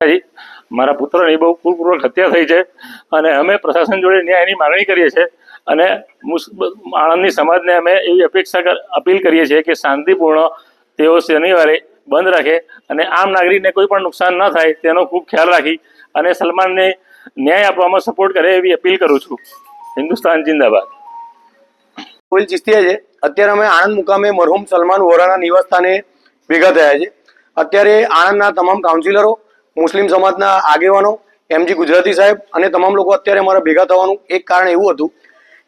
મારા પુત્રની બહુ પૂરપૂર્વક હત્યા થઈ છે અને અમે પ્રશાસન જોડે ન્યાયની માગણી કરીએ છીએ અને આણંદની સમાજને અમે એવી અપેક્ષા અપીલ કરીએ છીએ કે શાંતિપૂર્ણ તેઓ શનિવારે બંધ રાખે અને આમ નાગરિકને કોઈ પણ નુકસાન ન થાય તેનો ખૂબ ખ્યાલ રાખી અને સલમાનને ન્યાય આપવામાં સપોર્ટ કરે એવી અપીલ કરું છું. હિન્દુસ્તાન જિંદાબાદ. કોઈલ ચિસ્તિયા છે. અત્યારે અમે આણંદ મુકામે મરહુમ સલમાન વોરાના નિવાસસ્થાને ભેગા થયા છે. અત્યારે આણંદના તમામ કાઉન્સિલરો મુસ્લિમ સમાજના આગેવાનો એમજી ગુજરાતી સાહેબ અને તમામ લોકો અત્યારે અમારા ભેગા થવાનું. એક કારણ એવું હતું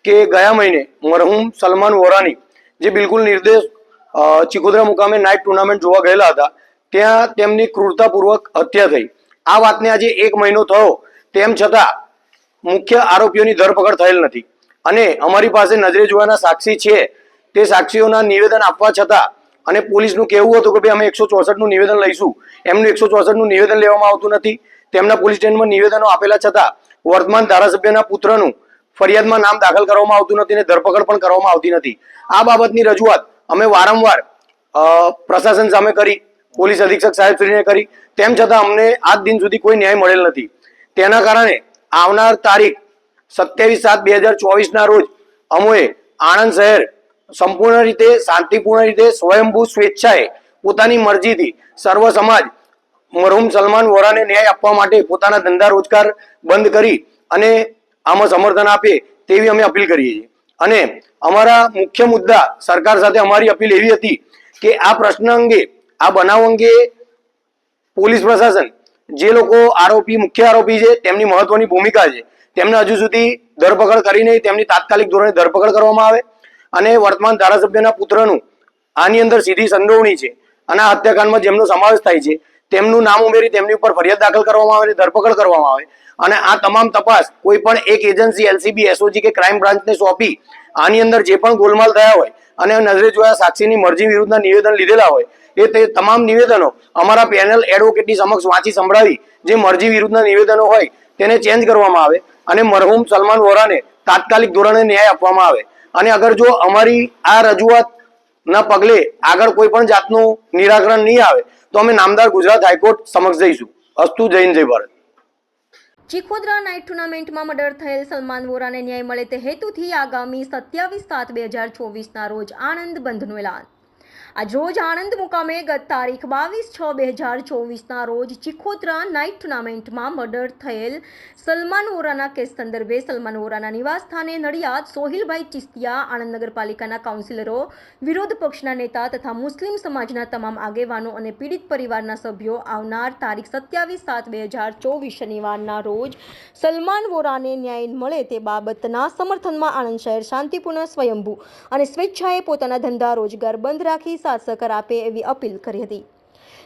કે ગયા મહિને મરહુમ સલમાન વોરાની જે બિલકુલ નિર્દેશ અ, ચિખોદરા મુકામે નાઇટ ટુર્નામેન્ટ જોવા ગયેલા હતા ત્યાં તેમની ક્રૂરતાપૂર્વક હત્યા થઈ. આ વાતને આજે એક મહિનો થયો. તેમ છતાં મુખ્ય આરોપીઓની ધરપકડ થયેલ નથી. અને અમારી પાસે નજરે જોવાના સાક્ષી છે. તે સાક્ષીઓના નિવેદન આપવા છતાં અને પોલીસનું કહેવું હતું કે ભાઈ અમે એકસો ચોસઠનું નિવેદન લઈશું. એમનું એકસો ચોસઠનું નિવેદન લેવામાં આવતું નથી. તેમના પોલીસ સ્ટેશનમાં નિવેદનો આપેલા છતાં વર્તમાન ધારાસભ્યના પુત્રનું ફરિયાદમાં નામ દાખલ કરવામાં આવતું નથી અને ધરપકડ પણ કરવામાં આવતી નથી. આ બાબતની રજૂઆત અમે વારંવાર પ્રશાસન સામે કરી, પોલીસ અધિક્ષક સાહેબશ્રીને કરી. તેમ છતાં અમને આજ દિન સુધી કોઈ ન્યાય મળેલ નથી. તેના કારણે આવનાર તારીખ સત્યાવીસ સાત બે હજાર ચોવીસના રોજ અમોએ આણંદ શહેર સંપૂર્ણ રીતે, શાંતિપૂર્ણ રીતે સ્વયંભૂ સ્વેચ્છાએ પોતાની મરજીથી સર્વ સમાજ મરહુમ સલમાન વોરાને ન્યાય આપવા માટે પોતાના ધંધા રોજગાર બંધ કરી અને આમાં સમર્થન આપે તેવી અમે અપીલ કરીએ છીએ. અને અમારા મુખ્ય મુદ્દા સરકાર સાથે અમારી અપીલ એવી હતી કે આ પ્રશ્ન અંગે, આ બનાવ અંગે પોલીસ પ્રશાસન, જે લોકો આરોપી, મુખ્ય આરોપી છે, તેમની મહત્વની ભૂમિકા છે. તેમને હજુ સુધી ધરપકડ કરીને તેમની તાત્કાલિક ધોરણે ધરપકડ કરવામાં આવે. અને વર્તમાન ધારાસભ્યના પુત્રનું આની અંદર સીધી સંડોવણી છે અને આ હત્યાકાંડમાં જેમનો સમાવેશ થાય છે, તેમનું નામ ઉમેરી તેમની ઉપર ફરિયાદ દાખલ કરવામાં આવે, ધરપકડ કરવામાં આવે અને આ તમામ તપાસ કોઈ પણ એક એજન્સી, એલસીબી, એસઓજી કે ક્રાઇમ બ્રાન્ચને સોંપી આની અંદર જે પણ ગોલમાલ થયા હોય અને નજરે જોયા સાક્ષીની મરજી વિરુદ્ધના નિવેદન લીધેલા હોય, એ તે તમામ નિવેદનો અમારા પેનલ એડવોકેટની સમક્ષ વાંચી સંભળાવી જે મરજી વિરુદ્ધના નિવેદનો હોય તેને ચેન્જ કરવામાં આવે અને મરહુમ સલમાન વોરાને તાત્કાલિક ધોરણે ન્યાય આપવામાં આવે. અને અગર જો અમારી આ રજૂઆત ના પગલે આગળ કોઈ પણ જાતનું નિરાકરણ નહીં આવે, તો અમે નામદાર ગુજરાત હાઈકોર્ટ સમક્ષ જઈશું. અસ્તુ જૈન જય ભારત. ચીખોદરા નાઇટ ટુર્નામેન્ટમાં મર્ડર થયેલ સલમાન વોરાને ન્યાય મળે તે હેતુથી આગામી સત્યાવીસ સાત બે હજાર ચોવીસના રોજ આણંદ બંધનું એલાન. આજ રોજ આણંદ મુકામે ગત તારીખ બાવીસ છ બે હજાર ચોવીસના રોજ ચિખોતરા નાઇટ ટુર્નામેન્ટમાં મર્ડર થયેલ સલમાન વોરાના કેસ સંદર્ભે સલમાન વોરાના નિવાસ સ્થાને નડિયાદ સોહિલભાઈ ચિસ્તિયા, આણંદ નગરપાલિકાના કાઉન્સિલરો, વિરોધ પક્ષના નેતા તથા મુસ્લિમ સમાજના તમામ આગેવાનો અને પીડિત પરિવારના સભ્યો આવનાર તારીખ સત્યાવીસ સાત બે હજાર ચોવીસ શનિવારના રોજ સલમાન વોરાને ન્યાય મળે તે બાબતના સમર્થનમાં આણંદ શહેર શાંતિપૂર્ણ સ્વયંભૂ અને સ્વેચ્છાએ પોતાના ધંધા રોજગાર બંધ રાખી સાથ સહકાર આપે એવી અપીલ કરી હતી.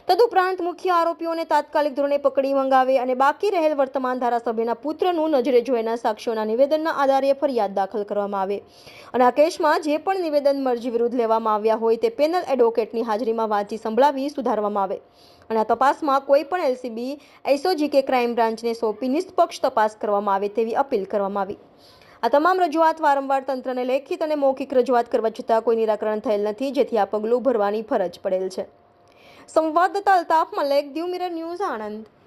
તદુપરાંત મુખ્ય આરોપીઓને તાત્કાલિક ધોરણે પકડી મંગાવે અને બાકી રહેલ વર્તમાન ધારાસભ્યના પુત્રનું નજરે જોયેલા સાક્ષીઓના નિવેદનના આધારે ફરિયાદ દાખલ કરવામાં આવે. અને આ કેસમાં જે પણ નિવેદન મરજી વિરુદ્ધ લેવામાં આવ્યા હોય તે પેનલ એડવોકેટની હાજરીમાં વાંચી સંભળાવી સુધારવામાં આવે. અને આ તપાસમાં કોઈ પણ એલસીબી એસઓજી કે ક્રાઇમ બ્રાન્ચને સોંપી નિષ્પક્ષ તપાસ કરવામાં આવે તેવી અપીલ કરવામાં આવી. આ તમામ રજૂઆત વારંવાર તંત્રને લેખિત અને મૌખિક રજૂઆત કરવા છતાં કોઈ નિરાકરણ થયેલ નથી, જેથી આ પગલું ભરવાની ફરજ પડેલ છે. સંવાદદાતા અલ્તાફ મલેક દીવ મિરર ન્યૂઝ, આણંદ.